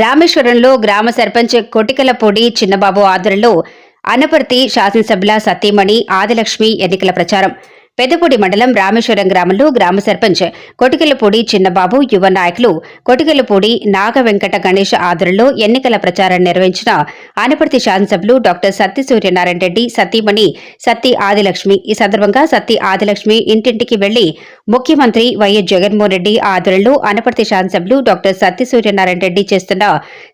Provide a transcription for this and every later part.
రామేశ్వరంలో గ్రామ సర్పంచ్ కొటికలపూడి చిన్నబాబు ఆధ్వర్యంలో అనపర్తి శాసనసభ్యుల సతీమణి ఆదిలక్ష్మి ఎన్నికల ప్రచారం. పెద్దపూడి మండలం రామేశ్వరం గ్రామంలో గ్రామ సర్పంచ్ కొటికలపూడి చిన్నబాబు యువ నాయకులు కొటికలపూడి నాగ వెంకట గణేష్ ఆధ్వర్యంలో ఎన్నికల ప్రచారం నిర్వహించిన అనపర్తి శాసనసభ్యులు డాక్టర్ సత్తి సూర్యనారాయణ రెడ్డి సతీమణి సత్తి ఆదిలక్ష్మి. ఈ సందర్భంగా సత్తి ఆదిలక్ష్మి ఇంటింటికి వెళ్ళి ముఖ్యమంత్రి వైఎస్ జగన్మోహన్ రెడ్డి ఆధ్వర్యంలో అనపర్తి శాసనసభ్యులు డాక్టర్ సత్యసూర్యనారాయణ రెడ్డి చేస్తున్న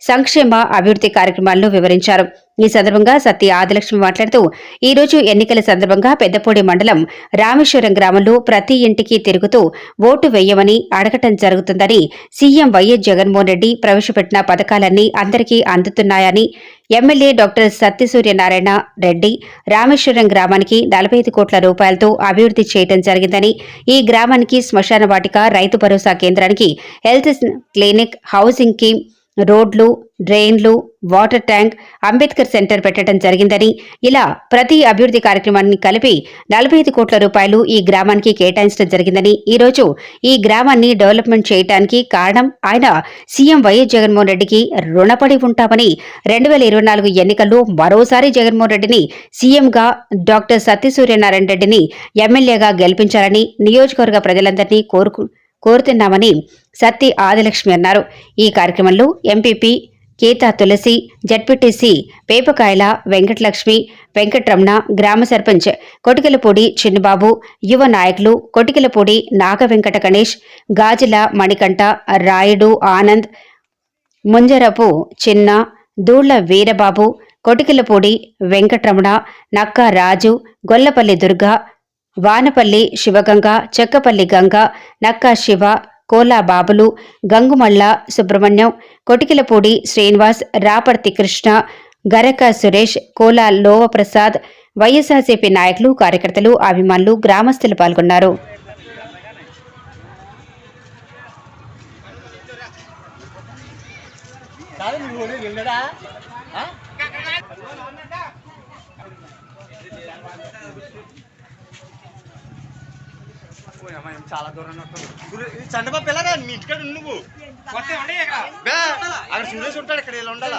సంక్షేమ అభివృద్ధి కార్యక్రమాలను వివరించారు. ఈ సందర్భంగా సత్య ఆదిలక్ష్మి మాట్లాడుతూ ఈ రోజు ఎన్నికల సందర్భంగా పెద్దపూడి మండలం రామేశ్వరం గ్రామంలో ప్రతి ఇంటికి తిరుగుతూ ఓటు వేయమని అడగటం జరుగుతుందని సీఎం వైఎస్ జగన్మోహన్ రెడ్డి ప్రవేశపెట్టిన పథకాలన్నీ అందరికీ అందుతున్నాయని ఎమ్మెల్యే డాక్టర్ సత్యసూర్యనారాయణ రెడ్డి రామేశ్వరం గ్రామానికి నలభై ఐదు కోట్ల రూపాయలతో అభివృద్ధి చేయడం జరిగిందని ఈ గ్రామానికి శ్మశాన వాటిక రైతు భరోసా కేంద్రానికి హెల్త్ క్లినిక్ హౌసింగ్కి రోడ్లు డ్రైన్లు వాటర్ ట్యాంక్ అంబేద్కర్ సెంటర్ పెట్టడం జరిగిందని ఇలా ప్రతి అభివృద్ధి కార్యక్రమాన్ని కలిపి నలభై ఐదు కోట్ల రూపాయలు ఈ గ్రామానికి కేటాయించడం జరిగిందని ఈరోజు ఈ గ్రామాన్ని డెవలప్మెంట్ చేయడానికి కారణం ఆయన సీఎం వైఎస్ జగన్మోహన్ రెడ్డికి రుణపడి ఉంటామని రెండు వేల ఇరవై నాలుగు ఎన్నికల్లో మరోసారి జగన్మోహన్ రెడ్డిని సీఎంగా డాక్టర్ సత్యసూర్యనారాయణ రెడ్డిని ఎమ్మెల్యేగా గెలిపించాలని నియోజకవర్గ ప్రజలందరినీ కోరుకు కోరుతున్నామని సత్తి ఆదిలక్ష్మి అన్నారు. ఈ కార్యక్రమంలో ఎంపీపీ కేతా తులసి జడ్పీటీసీ పేపకాయల వెంకటలక్ష్మి వెంకట్రమణ గ్రామ సర్పంచ్ కొటికలపూడి చిన్నబాబు యువ నాయకులు కొటికలపూడి నాగ వెంకట గణేష్ గాజుల మణికంఠ రాయుడు ఆనంద్ ముంజరపు చిన్న దూళ్ళ వీరబాబు కొటికలపూడి వెంకట్రమణ నక్కా రాజు గొల్లపల్లి దుర్గా వానపల్లి శివగంగ చెక్కపల్లి గంగ నక్కా శివ కోలా బాబులు గంగుమళ్ళ సుబ్రహ్మణ్యం కొటికిలపూడి శ్రీనివాస్ రాపర్తి కృష్ణ గరక సురేష్ కోలా లోవ ప్రసాద్ వైఎస్ఆర్సీపీ నాయకులు కార్యకర్తలు అభిమానులు గ్రామస్తులు పాల్గొన్నారు. చాలా దూరం చండబాబు పిల్లగా మీ ఇంటికాడ నువ్వు. అక్కడ సురేష్ ఉంటాడు ఇక్కడ ఇలా ఉండాలా?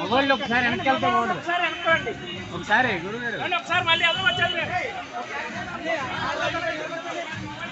మొబైల్ ఒకసారి వెనక్కి వెళ్తే బాగుండు ఒకసారి గురుగారు క్లియరే మామూలు వీడియో ఆ, ఒళ్ళోకి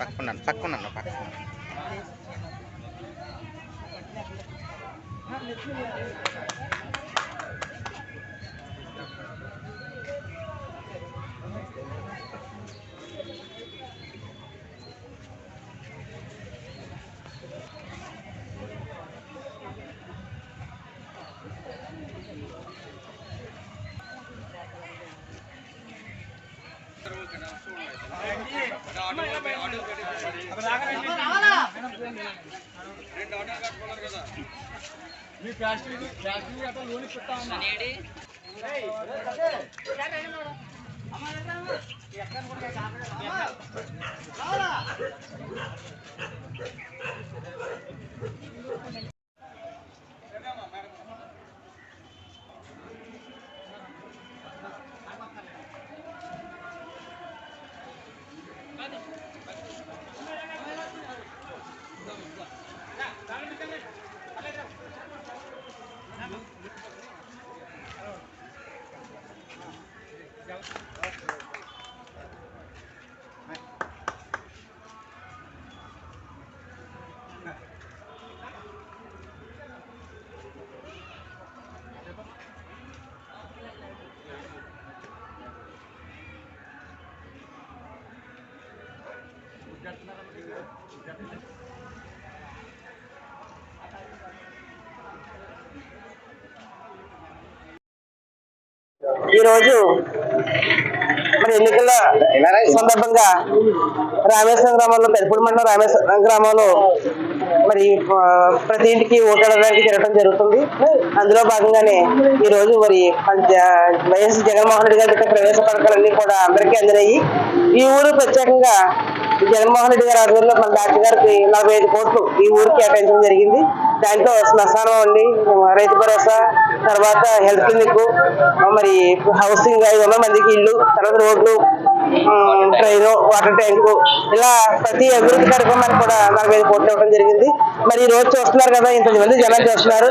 చూసుకో. పక్కకున్నాను పక్కకున్నాను పక్కన మీ ప్లాస్టిక్ ప్లాస్టిక్ అట్లా లోనికి పెట్టా ఉన్నా ఈ రోజు మరి ఎన్నికల సందర్భంగా రామేశ్వరం గ్రామంలో పెద్దపూడి మండలం రామేశ్వరం గ్రామంలో మరి ప్రతి ఇంటికి ఓటు తిరగడం జరుగుతుంది. అందులో భాగంగానే ఈ రోజు మరి వైఎస్ జగన్మోహన్ రెడ్డి గారి ప్రవేశ పథకాలన్నీ కూడా అందరికీ అందినాయి ఈ ఊరు ప్రత్యేకంగా జగన్మోహన్ రెడ్డి గారి ఆధ్వర్యంలో మన డాక్టర్ గారికి నలభై ఐదు కోట్లు ఈ ఊరికి కేటాయించడం జరిగింది. దాంట్లో శ్మశానం అండి రైతు భరోసా తర్వాత హెల్త్ క్లినిక్ మరి హౌసింగ్ ఐదు వందల మందికి ఇల్లు తర్వాత రోడ్లు ట్రైన్ వాటర్ ట్యాంకు ఇలా ప్రతి అభివృద్ధి కార్యక్రమానికి కూడా నలభై ఐదు కోట్లు ఇవ్వడం జరిగింది. మరి ఈ రోజు చూస్తున్నారు కదా ఇంత మంది జనాలు చూస్తున్నారు.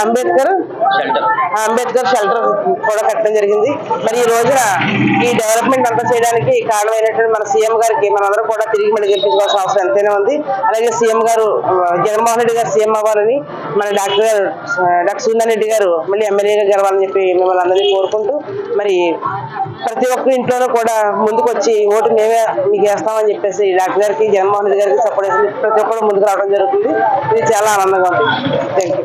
అంబేద్కర్ ఆ, అంబేద్కర్ షెల్టర్ కూడా కట్టడం జరిగింది. మరి ఈ రోజున ఈ డెవలప్మెంట్ అంతా చేయడానికి కారణమైనటువంటి మన సీఎం గారికి మనందరం కూడా తిరిగి మళ్ళీ గెలిపించుకోవాల్సిన అవసరం ఎంతైనా ఉంది. అలాగే సీఎం గారు జగన్మోహన్ రెడ్డి గారు సీఎం అవ్వాలని మన డాక్టర్ గారు డాక్టర్ సుందర్ రెడ్డి గారు మళ్ళీ ఎమ్మెల్యేగా గెలవాలని చెప్పి మిమ్మల్ని అందరినీ కోరుకుంటూ మరి ప్రతి ఒక్క ఇంట్లోనూ కూడా ముందుకు వచ్చి ఓటు మేమే మీకు వేస్తామని చెప్పేసి డాక్టర్ గారికి జగన్మోహన్ రెడ్డి గారికి సపోర్ట్ చేసి ప్రతి ఒక్కరు ముందుకు రావడం జరుగుతుంది. ఇది చాలా ఆనందంగా ఉంది. Thank you